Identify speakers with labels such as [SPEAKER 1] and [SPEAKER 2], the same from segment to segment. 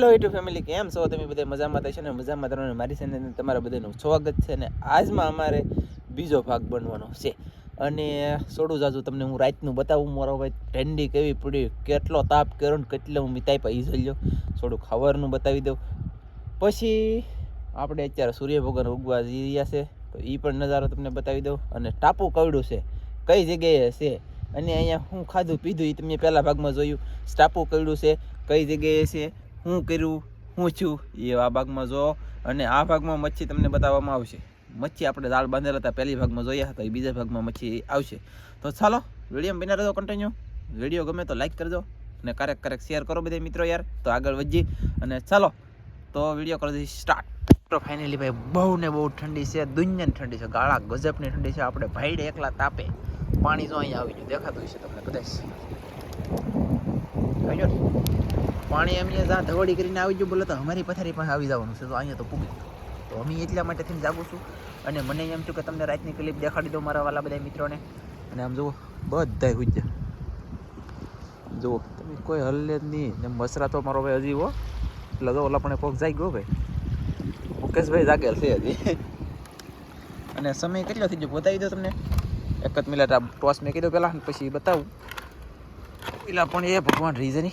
[SPEAKER 1] Hello YouTube family કેમ છો? તમે બધા મજામાં થશે ને? મજામાં તમને મારી છે ને તમારા બધાનું સ્વાગત છે ને આજમાં અમારે બીજો ભાગ બનવાનો છે. અને સોડું જાજુ તમને હું રાતનું બતાવું. મારો ભાઈ ઠંડી કેવી પડી, કેટલો તાપ કર્યો ને કેટલો હું મિતાઈ પાઈ ઈ લ્યો થોડું ખબરનું બતાવી દઉં. પછી આપણે અત્યારે સૂર્ય ભગવાન ઉગવા જઈ રહ્યા છે, તો એ પણ નજારો તમને બતાવી દઉં. અને ટાપુ કવડું છે, કઈ જગ્યાએ છે અને અહીંયા હું ખાધું પીધું એ તમે પહેલા ભાગમાં જોયું. ટાપુ કવડું છે, કઈ જગ્યાએ છે હું કર્યું, હું છું, એ આ ભાગમાં જો. અને આ ભાગમાં મચ્છી તમને બતાવવામાં આવશે. મચ્છી આપણે દાળ બાંધેલા હતા, પહેલી ભાગમાં જોયા હતા એ બીજા ભાગમાં મચ્છી આવશે. તો ચાલો વીડિયો બિના રહેજો કન્ટિન્યુ વીડિયો ગમે તો લાઈક કરજો અને ક્યારેક ક્યારેક શેર કરો બધા મિત્રો યાર. તો આગળ વધીએ. અને ચાલો, તો વીડિયો કરો સ્ટાર્ટ તો ફાઇનલી ભાઈ બહુ ને બહુ ઠંડી છે, દુનિયાની ઠંડી છે, ગાળા ગજબની ઠંડી છે. આપણે ભાઈડે એકલા તાપે પાણી જો અહીંયા આવી ગયું. દેખાતું હશે તમને કદાચ. પાણી એમને જ્યાં ધવડી કરીને આવી ગયું, બોલે તો અમારી પથારી પાસે આવી જવાનું છે. તો અહીંયા તો પૂગી તો અમે એટલા માટે થઈને જાગું છું. અને મને એમ છું કે તમને રાતની ક્લિપ દેખાડી દઉં મારા વાલા બધા મિત્રોને. અને આમ જુઓ બધા હુજ્જા જુઓ, તમે કોઈ હલ્લે જ નહીં. ને મસરા તો મારો ભાઈ હજી હો. એટલે જો ઓલા પણ કોક જાય ગયો ભાઈ. મુકેશભાઈ જાગેલ છે હજી. અને સમય કેટલો થઈ ગયો? બતાવી દો તમને. એક જ મિનિટ આ ટોસ મેં કીધું પહેલાં પછી બતાવું. પેલા પણ એ ભગવાન રીઝની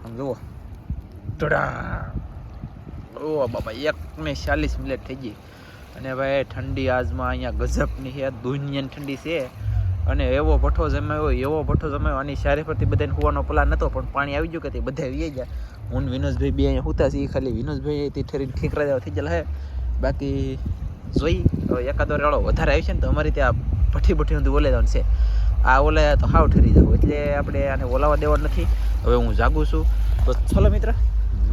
[SPEAKER 1] આમ જુઓ ટડા ઓ બાપા એક ને ચાલીસ મિનિટ થઈ ગઈ અને ભાઈ ઠંડી આજમાં અહીંયા ગજબની છે દુનિયાની ઠંડી છે અને એવો ભઠ્ઠો જમાયો એવો ભઠ્ઠો જમાયો આની શારી પરથી બધાને હોવાનો પ્લાન નહોતો પણ પાણી આવી ગયું કે તે બધા આવી ગયા હું વિનોદભાઈ બે અહીંયા હોતા છીએ ખાલી વિનોદભાઈ તે ઠેરીને ઠીકરા જેવા થઈ ગયેલા હે બાકી જોઈ એકાદો રેડો વધારે આવી છે ને તો અમારી ત્યાં ભઠ્ઠી ભઠ્ઠી સુધી બોલે જવાનું છે આ ઓલા તો હાવ ઠરી જાવ એટલે આપણે આને ઓલાવા દેવા નથી. હવે હું જાગું છું. તો ચલો મિત્ર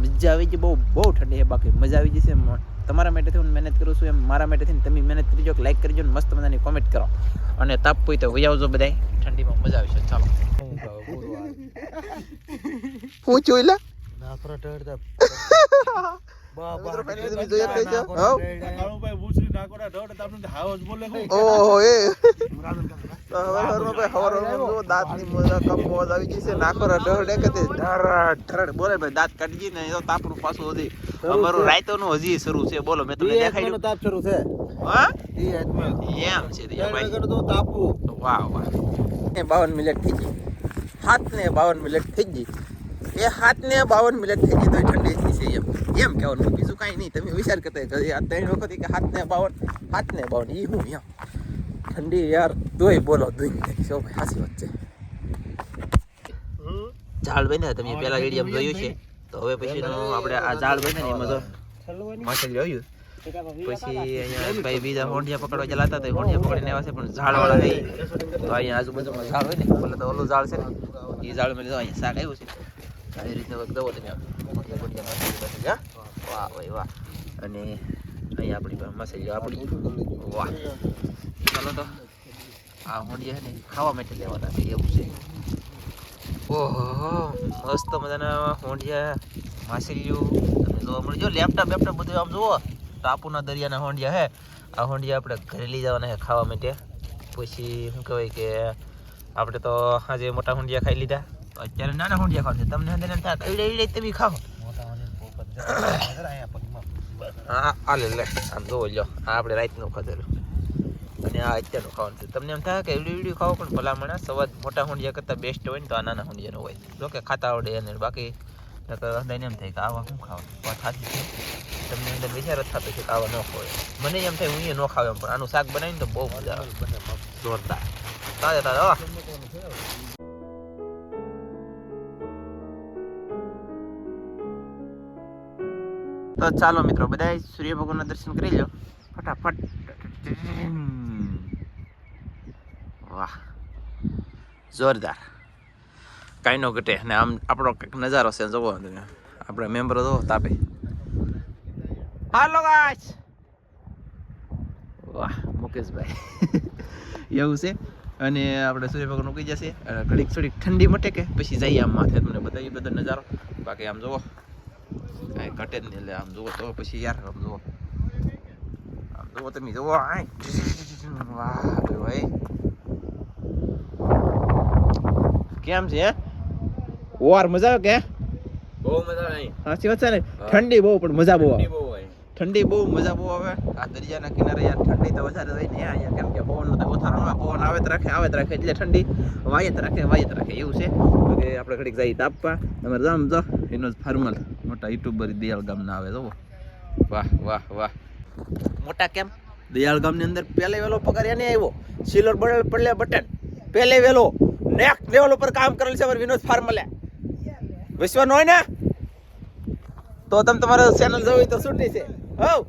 [SPEAKER 1] મજા આવી ગઈ બહુ બહુ ઠંડી છે બાકી મજા આવી જશે તમારા તમારા માટેથી હું મહેનત કરું છું એમ મારા માટેથી તમે મહેનત કરજો લાઈક કરજો ને મસ્ત મજાની કોમેન્ટ કરો. અને તાપ હોય તો વહી બધા બધાય. ઠંડીમાં મજા આવશે ચાલો. હું તમે જોઈ જાઓ. હાવ. ઓહો એ. તો હવે હવારમાં ભાઈ દાંતની મોજા કપ મોજ આવી ગઈ છે. નાખો રા ઢળ કે તે ધરાડ ધરાડ બોલે ભાઈ દાંત કાઢી ને તો તાપનું પાછું હજી. અમારું રાયતોનું હજી શરૂ છે. બોલો મેં તમને દેખાડ્યું હા? એમ છે તો વાહ વાહ. એ બાવન મિનિટ થઈ ગઈ. સાત ને બાવન મિનિટ થઈ ગઈ. એ હાથ ને બાવન મિનિટ થઈ ગઈ તો ઠંડી થઈ છે એમ. એમ કહેવાનું બીજું કાંઈ નહીં. તમે વિચાર કરતા ત્રણ વખત કે ને બાવન હાથને ને બાવન એ હું એમ. ઠંડી યાર તોય બોલો દુઈ શો ભાઈ સાચી વાત છે. ઝાડ બને તમે પેલા વીડિયો જોયું છે. તો હવે પછી આપણે આ ઝાડ બને ને એમાં તો માછલી આવ્યું પછી અહીંયા ભાઈ બીજા હોંડિયા પકડવા ગયેલા હતા તો હોંડિયા પકડીને આવ્યા છે પણ ઝાડ વાળા નહીં. તો અહીંયા આજુબાજુમાં ઝાડ હોય ને બોલે તો ઓલું ઝાડ છે ને એ ઝાડ મેં અહીંયા શાક આવ્યું છે. આવી રીતના દવો તમે વાહ ભાઈ વાહ અને અહીંયા આપણી પાસે માછલી આપણી વાહ ચાલો તો આ હોંડિયા છે ને ખાવા માટે લેવાના છે એવું છે ઓહો મસ્ત મજાના હોંડિયા માછલીઓ તમે જોવા મળી જો લેપટોપ બેપટોપ બધું આમ જુઓ ટાપુના દરિયાના હોંડિયા હે આ હોંડિયા આપણે ઘરે લઈ જવાના છે ખાવા માટે પછી શું કહેવાય કે આપણે તો આજે મોટા હોંડિયા ખાઈ લીધા તો અત્યારે નાના હોંડિયા ખાવા છે. તમને અંદર થાય કઈ રીતે તમે ખાઓ હા, આ લે લે, આમ જોવો લ્યો. આ આપણે રાતનું ખાધેલું. અને આ અત્યારનું ખાવાનું છે. તમને એમ થાય કે એવડી એવડી ખાવો, પણ ભલામણ સવાદ મોટા હોંડિયા કરતાં બેસ્ટ હોય ને તો આ નાના હોંડિયાનો હોય. જો કે ખાતા આવડે અને બાકી નકર હૃદયને એમ થાય કે આવા શું ખાવા પણ સાચી છે. તમને અંદર વિચાર જ થતો છે કે આવા ન ખવાય. મને એમ થાય હું એ ન ખાવ એમ, પણ આનું શાક બનાવીને તો બહુ મજા આવે. જોરદાર. તાજા, તાજે તો ચાલો મિત્રો બધા સૂર્ય ભગવાનના દર્શન કરી લો ફટાફટ. વાહ. જોરદાર. કાંઈ નો ઘટે. ને આમ આપણો નજારો છે, જોવો તમે. આપણે મેમ્બરો જો તાપે હાલો ગાઈસ વાહ, મુકેશભાઈ. એવું છે? અને આપણે સૂર્ય ભગવાન ઉગી જશે. ઘડીક થોડીક ઠંડી મટે કે? પછી જઈએ આમ માથે તમને બતાવીએ બધો નજારો. બાકી આમ જુઓ કાંઈ ઘટે જ નહીં એટલે આમ જુઓ તો પછી યાર આમ જુઓ આમ જુઓ તમે જુઓ વાહ ભાઈ કેમ છે ઓર મજા આવે કે
[SPEAKER 2] બહુ મજા આવે.
[SPEAKER 1] સાચી વાત છે ને ઠંડી બહુ પણ મજા બહુ આવે.
[SPEAKER 2] ઠંડી બહુ
[SPEAKER 1] મજા બહુ આવે. આ દરિયાના કિનારે યાર ઠંડી તો વધારે હોય ને અહીંયા કેમ કે પવન તો ઓથારો પવન આવે તો રાખે, આવે તો રાખે, એટલે ઠંડી વાયત રાખે વાયત રાખે, એવું છે. કે આપણે ઘડીક જઈએ તાપવા. તમારે જામ જો એનો જ ફાર્મલ. મોટા યુટ્યુબર દયાળ ગામના આવે જોવો વાહ વાહ વાહ. મોટા કેમ? દયાળ ગામની અંદર પહેલે વેલો પગાર એને આવ્યો. સિલોર બડલ પડલે બટન. પહેલે વેલો નેક્સ્ટ લેવલ ઉપર કામ કરેલ છે વિનોદ ફાર્મલે. વિશ્વ હોય ને? તો તમે તમારે ચેનલ જોવી તો છૂટી છે. હવ.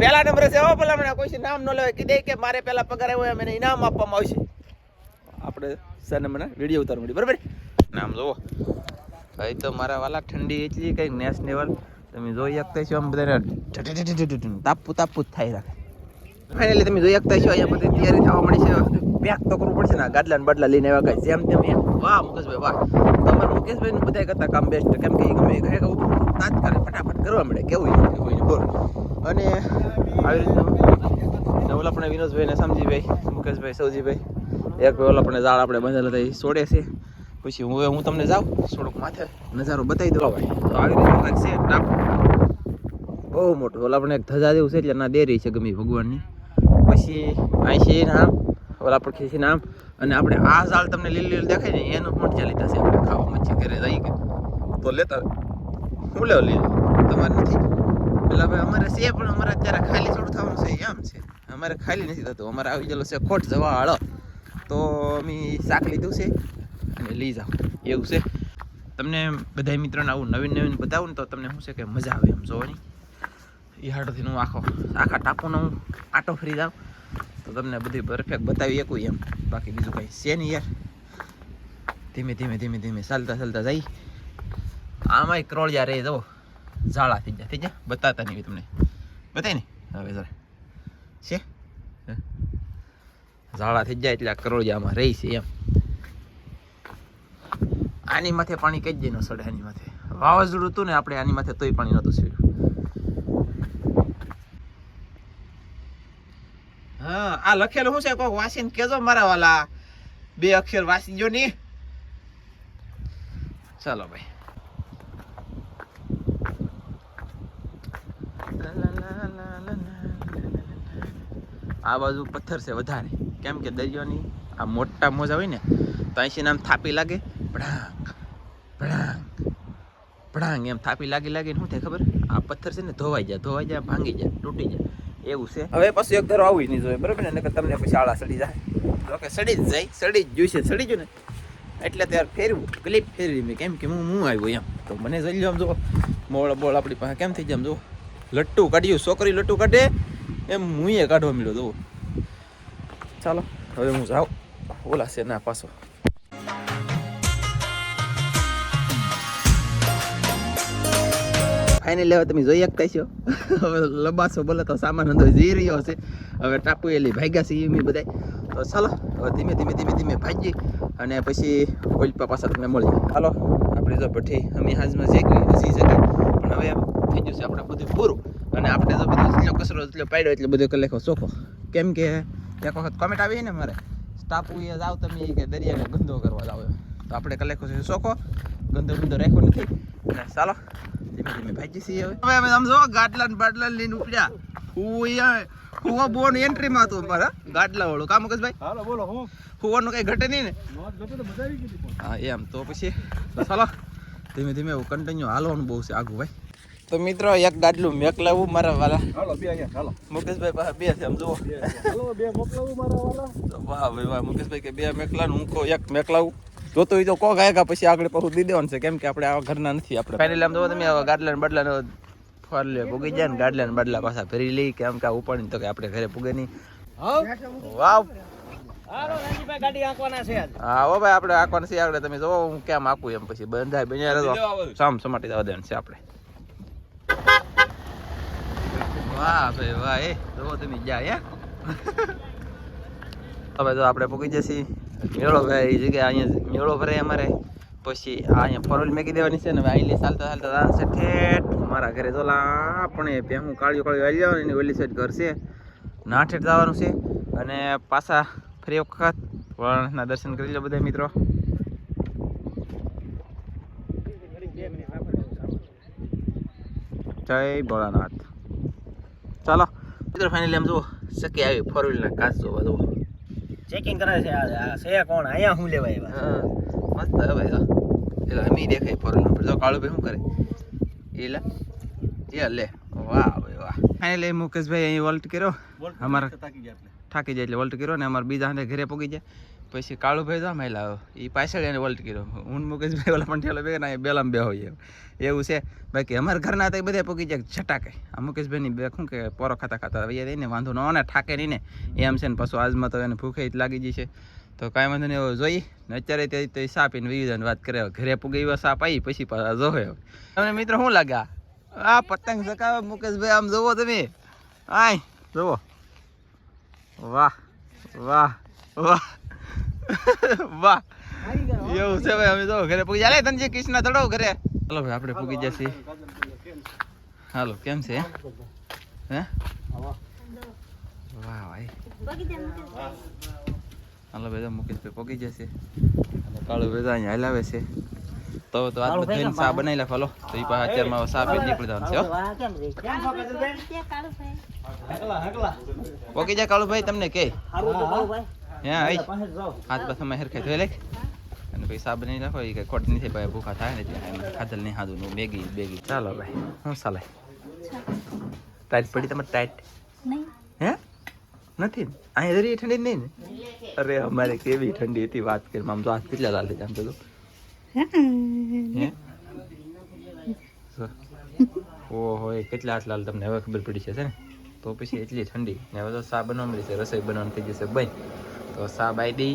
[SPEAKER 1] પહેલા નંબરે છે હો, પેલા મને કોઈ નામ ન લેવાય. કીધે કે મારે પહેલા પગાર આવ્યો એમ એને ઇનામ આપવામાં આવશે. આપણે સરને મને વીડિયો ઉતારવા મળી બરાબર? નામ જોવો. ભાઈ તો મારા વાલા ઠંડી એટલી કંઈક નેસ તમે જોઈ શકતા છો આમ બધા તાપુ તાપુ થાય રાખે. ફાઇનલી તમે જોઈ શકતા છો, અહીંયા બધી તૈયારી થવા મળી છે. પેક તો કરવું પડશે ને ગાડલા ને બાટલા લઈને આવ્યા કાંઈ. જેમ તેમ એમ. વાહ, મુકેશભાઈ, વાહ. તમારા મુકેશભાઈ બધા કરતા કામ બેસ્ટ કેમ કે ગમે કે તાત્કાલિક ફટાફટ કરવા મળે, કેવું હોય બોલ. અને આવી રીતનું. ઓલા આપણે વિનોદભાઈ ને સમજીભાઈ, મુકેશભાઈ, સૌજીભાઈ. એક ઓલા આપણે ઝાડ આપણે બાંધેલા હતા છોડે છે. પછી હું હું તમને જાઉં, થોડુંક માથે નજારો બતાવી દઉં. ભાઈ તો આવી રીતે લાગશે બહુ મોટું. ઓલા આપણે એક ધજા જેવું છે, એટલે ના દેરી છે ગમે ભગવાનની. પછી અહીં છે નામ ઓલા પર છે નામ અને આપણે આ ઝાડ તમને લીલી લીલી દેખાય ને, એનું પણ ચાલી થશે આપણે ખાવા મચ્છી ઘરે જઈ તો લેતા લેવા લીધું તમારે નથી? પેલા ભાઈ અમારે છે, પણ અમારે અત્યારે ખાલી થોડું થવાનું છે, એમ છે. અમારે ખાલી નથી થતું. અમારે આવી ગયેલો છે ખોટ જવા હાળો તો અમે શાક લીધું છે અને લઈ જાઓ. એવું છે. તમને બધા મિત્રોને આવું નવીન નવીન બતાવું ને તો તમને શું છે કે મજા આવે એમ જોવાની. એ હાટોથી હું આખો આખા ટાપુનો હું આટો ફરી જાઉં. તો તમને બધી પરફેક્ટ બતાવી શકું એમ. બાકી બીજું કંઈ છે નહીં યાર. ધીમે ધીમે ધીમે ધીમે ચાલતા ચાલતા જઈ આમાંય ક્રોળિયા રે જો ઝાડા થઈ જાય થઈ જાય બતાતા નહીં તમને. બતાય ને? હવે જરા. છે. ઝાડા થઈ જાય એટલે આ કરોળિયામાં રહી છે એમ. આની માથે પાણી કઈ જ ન સડે આની માથે. વાવાઝોડું હતું ને આપણે આની માથે તોય પાણી નહોતું સડ્યું. હા, આ લખેલું શું છે? કોક વાસીને કેજો મારા વાલા. બે અક્ષર વાસી જો ની. ચાલો ભાઈ. આ બાજુ પથ્થર છે વધારે. કેમ કે દરિયાની આ મોટા મોજા હોય ને, તો અહીંથી આમ થાપી લાગે. ભડાંગ ભડાંગ ભડાંગ એમ થાપી લાગી લાગીને શું થાય ખબર? આ પથ્થર છે ને ધોવાઈ જાય ધોવાઈ જાય, ભાંગી જાય, તૂટી જાય. એવું છે. હવે પછી એક ધરો આવું જ નહીં જોઈએ, બરાબર? ને તમને પછી આળા સડી જાય. તો સડી જ જાય, સડી જ જોઈશે, સડી ગયું ને. એટલે ત્યારે ફેરવું, ક્લિપ ફેરવી મેં, કેમ કે હું હું આવ્યો એમ. તો મને જઈ આમ જો મોળ બોળ આપણી પાસે કેમ થઈ જાય આમ જો લટ્ટુ કાઢ્યું, છોકરી લટ્ટુ કાઢે એમ હું કાઢવા મળ્યો તો. ચાલો. હવે હું જાઉં. ઓલા છે ના પાછો. ફાઇનલી હવે તમે જોઈ શકતા છો. હવે લબાસો બોલે તો સામાન અંદર જઈ રહ્યો છે. હવે ટાપુ એલી ભાગ્યા છે એમ બધા તો ચાલો હવે ધીમે ધીમે ધીમે ધીમે ભાગી અને પછી ઓલપા પાછા તમને મળી હાલો આપણે જો ભઠ્ઠી અમે હાજમાં જઈ હજી જગ્યા પણ હવે થઈ ગયું છે આપણે બધું પૂરું. અને આપણે તો બધું જેટલો કચરો એટલો પાડ્યો એટલે બધો કલેખો ચોખ્ખો કેમ કે એક વખત કોમેન્ટ આવી ને મારે ટાપુ એ જાવ તમે કે દરિયાને ગંદો કરવા જાવ. તો આપણે કલેખો છે ચોખ્ખો ગંદો ગંદો રાખ્યો નથી. અને ચાલો ધીમે ધીમે ભાગી છીએ હવે. હવે અમે સમજો ગાટલા ને બાટલા લઈને ઉપડ્યા. હું હુવા બોન એન્ટ્રી માં હતું મારા ગાટલા વાળું. કામ ભાઈ
[SPEAKER 2] હાલો બોલો હું?
[SPEAKER 1] હુવાનું કઈ ઘટે નહીં ને. હા એમ. તો પછી ચાલો ધીમે ધીમે કન્ટિન્યુ હાલવાનું બહુ છે આગું ભાઈ. તો મિત્રો એક ગાડલું મેકલાવું મારા વાલા.
[SPEAKER 2] હાલો બે અહીંયા હાલો.
[SPEAKER 1] મુકેશભાઈ પાસે બે છે આમ જુઓ.
[SPEAKER 2] હાલો બે મોકલાવું મારા વાલા.
[SPEAKER 1] વાહ ભાઈ વાહ મુકેશભાઈ કે બે મેકલાનું હું કહું એક મેકલાવું. જોતો હોય તો કોક આયગા પછી આગળ પાછું દી દેવાનું છે. કેમ કે આપણે આવા ઘરના નથી આપણે. ફાઇનલી આમ જોવો તમે આવા ગાડલા ને બદલા ને ફરલે પૂગી જાય ને ગાડલા ને બદલા પાછા ફેરી લઈ કેમ કે ઉપર ઉપાડીને તો કે આપણે ઘરે પૂગે નહીં. વાવ.
[SPEAKER 2] હાલો રાજીભાઈ ગાડી આંકવાના છે આજ.
[SPEAKER 1] હા ભાઈ આપણે આંકવાનું છે આગળ. તમે જોવો હું કેમ આંકું એમ પછી. બંધાય બંધાય સામ સમાટી દેવાનું છે આપણે. વાહ ભાઈ વાહ, એ, જોવો તમે જાય હવે તો આપણે પૂકી જશે. મેળો ભાઈ, એ જગ્યાએ અહીંયા મેળો ભરાય અમારે. પછી અહીંયા ફોરલ મેકી દેવાની છે ને હવે અહીં ચાલતા ચાલતા છે ઠેઠ મારા ઘરે તો આપણે હું કાળિયું કાળિયું આવી જવાનું એની ઓલી સાઈડ ઘર છે. ના ઠેઠ જવાનું છે. અને પાછા ફરી વખત વર્ણના દર્શન કરી લો બધા મિત્રો. જય ભોળાનાથ. ચાલો. મિત્રો ફાઇનલી આમ જુઓ સખી આવી ફોર વ્હીલના કાચ જોવા જુઓ
[SPEAKER 2] ચેકિંગ કરે છે આ છે કોણ? અહીંયા શું લેવાય એવા
[SPEAKER 1] હા મસ્ત હવે એટલે અમી દેખાય ફોર વ્હીલ પર જો કાળુભાઈ શું કરે? એલા એ લે. વાહ ભાઈ વાહ. ફાઇનલી મુકેશભાઈ અહીં વોલ્ટ કર્યો. અમારા થાકી જાય એટલે. વોલ્ટ કર્યો ને અમારા બીજા ઘરે પોગી જાય પછી કાળુભાઈ તો મેલા એ પાછળ એને વોલ્ટ કર્યો. હું મુકેશભાઈ ઓલા પણ ઠેલો ના બેલામ બે હોય એવું છે. બાકી અમારા ઘરના હતા એ બધા પોકી જાય છટાકે આ મુકેશભાઈની બે શું કે પોરો ખાતા ખાતા હવે એને વાંધો ન ને ઠાકે નહીં ને. એમ છે ને પાછું આજમાં તો એને ભૂખે જ લાગી જશે. તો કાંઈ વાંધો નહીં જોઈ ને અત્યારે તે તો સા પીને વિવિધાની વાત કરે. ઘરે પૂગી એવા સાપ આવી પછી પાછા જોવે તમને મિત્રો શું લાગે આ? પતંગ ચકાવે મુકેશભાઈ, આમ જોવો તમે. આય, જોવો. વાહ વાહ વાહ. વાહ. એવું છે ભાઈ અમે તો ઘરે પૂગી જાય તને કૃષ્ણ ચડો ઘરે. ચાલો ભાઈ આપણે પૂગી જશે હાલો કેમ છે? હે? વાહ ભાઈ. હાલો ભાઈ તો મુકેશભાઈ પોગી જશે અને કાળો ભાઈ તો અહીંયા હલાવે છે. તો તો આ થઈને સા બનાવી લે હાલો. તો એ પાછા અત્યારમાં સા પી નીકળી જવાનું છે હો.
[SPEAKER 2] હકલા હકલા.
[SPEAKER 1] પોગી જાય કાળુભાઈ તમને કે?
[SPEAKER 2] ભાઈ
[SPEAKER 1] હે હાથ બસ અમે ધોઈ લે અને પછી સાબ બનાવી રાખો એ કઈ ખોટ નથી ભાઈ ભૂખા થાય ને ખાધલ નહીં હાધું નું મેગી બેગી. ચાલો ભાઈ શું ચાલે. ટાઈટ પડી તમારે ટાઈટ હે? નથી અહીંયા જરી ઠંડી જ નહીં ને? અરે અમારે કેવી ઠંડી હતી વાત કરી આમ તો હાથ કેટલા લાલ આમ તો હે? ઓહો એ કેટલા હાથ લાલ તમને હવે ખબર પડી છે છે ને? તો પછી એટલી ઠંડી. ને હવે તો સા બનવા મળી છે રસોઈ બનવાનું થઈ જશે. બંધ તો સા બાઈ દઈ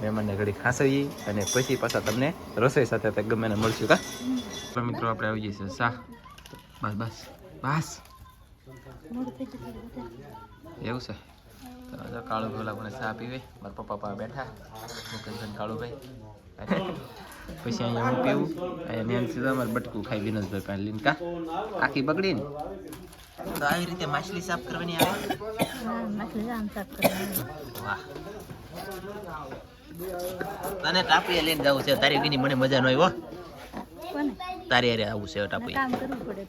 [SPEAKER 1] મહેમાનને ઘડી ખાસવી અને પછી પાછા તમને રસોઈ સાથે ગમે ને મળશું, કા? મિત્રો આપણે આવી જઈશું. સા બસ બસ. બસ. એવું છે. તો કાળું ભોલા કોને ચા પીવે. મારા પપ્પા પપ્પા બેઠા. મુકેશભાઈ કાળુભાઈ પછી અહીંયા હું પીવું. અહીંયા મેન સીધા અમારે બટકું ખાઈ વિનોદભાઈ પાસે લઈને, કા? આખી તો આવી રીતે માછલી સાફ કરવાની આવે. તને ટાપીએ લઈને જવું છે તારી ગીની મને મજા ન આવી હો. તારી હારે આવું છે ટાપી
[SPEAKER 3] કામ કરવું પડે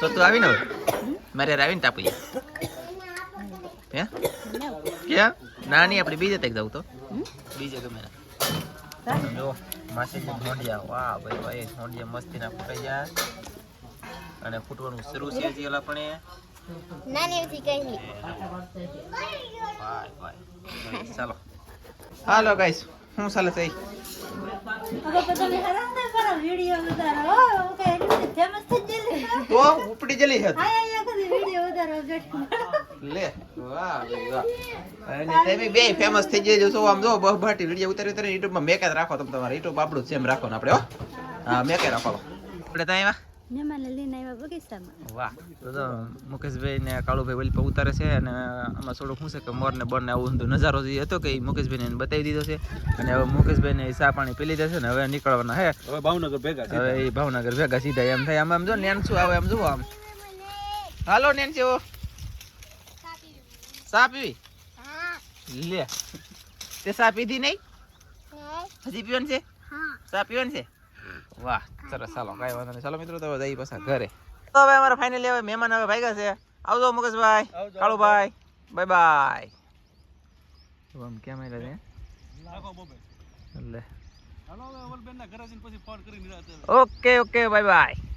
[SPEAKER 3] તો.
[SPEAKER 1] તું આવીને મારે આવીને ટાપી હે? ક્યાં? ના નહીં આપણે બીજે તક જવું તો. બીજે ગમે જો માસી મોંડિયા વાહ ભાઈ ભાઈ મોંડિયા મસ્તી ના ફૂટાઈ જાય અને ફૂટવાનું શરૂ છે હજી ઓલા પણ
[SPEAKER 3] નાની હતી
[SPEAKER 1] કહી ચાલો. હાલો ગાઈસ
[SPEAKER 3] હું ચાલે થઈ
[SPEAKER 1] તો ઉપડી જલી
[SPEAKER 3] બેઠો
[SPEAKER 1] લે વાહ વાહ. અને તમે બે ફેમસ થઈ જજો છો. આમ જો બહુ ભાટી વિડિયો ઉતારી ઉતારી YouTube માં મેક રાખો તમે તમારે યુટ્યુબ આપણું સેમ રાખો ને આપણે હો. હા મેકે રાખો આપણે ત્યાં આવ્યા?
[SPEAKER 3] મહેમાને લઈને આવ્યા બગીચામાં
[SPEAKER 1] વાહ. તો તો મુકેશભાઈ ને કાળુભાઈ વલી પર ઉતારે છે અને આમાં થોડુંક શું છે કે મોરને આવું બધું નજારો જે હતો કે મુકેશભાઈ ને બતાવી દીધો છે. અને હવે મુકેશભાઈને ચા પાણી પી લીધા છે ને હવે નીકળવાના હે.
[SPEAKER 2] હવે ભાવનગર ભેગા
[SPEAKER 1] હવે એ ભાવનગર ભેગા સીધા. એમ થાય આમ આમ જો નેન શું આવે આમ જુઓ આમ. હાલો નેન છે ચા પીવી? લે. તે ચા પીધી નહીં? હજી પીવાનું છે? ચા પીવાની છે? વાહ સરસ. ચાલો કાંઈ વાંધો નહીં. ચાલો મિત્રો તો જઈ જઈએ પાછા ઘરે. તો હવે અમારે ફાઇનલી હવે મહેમાન હવે ભાગ્યા છે. આવજો મુકેશભાઈ.
[SPEAKER 2] આવજો,
[SPEAKER 1] કાળુભાઈ. બાય બાય આમ કેમ આવ્યા છે? એટલે.
[SPEAKER 2] હાલો હવે અમલબેનના ઘરે જઈને પછી ફોન કરી નિરાંતે.
[SPEAKER 1] Okay okay bye bye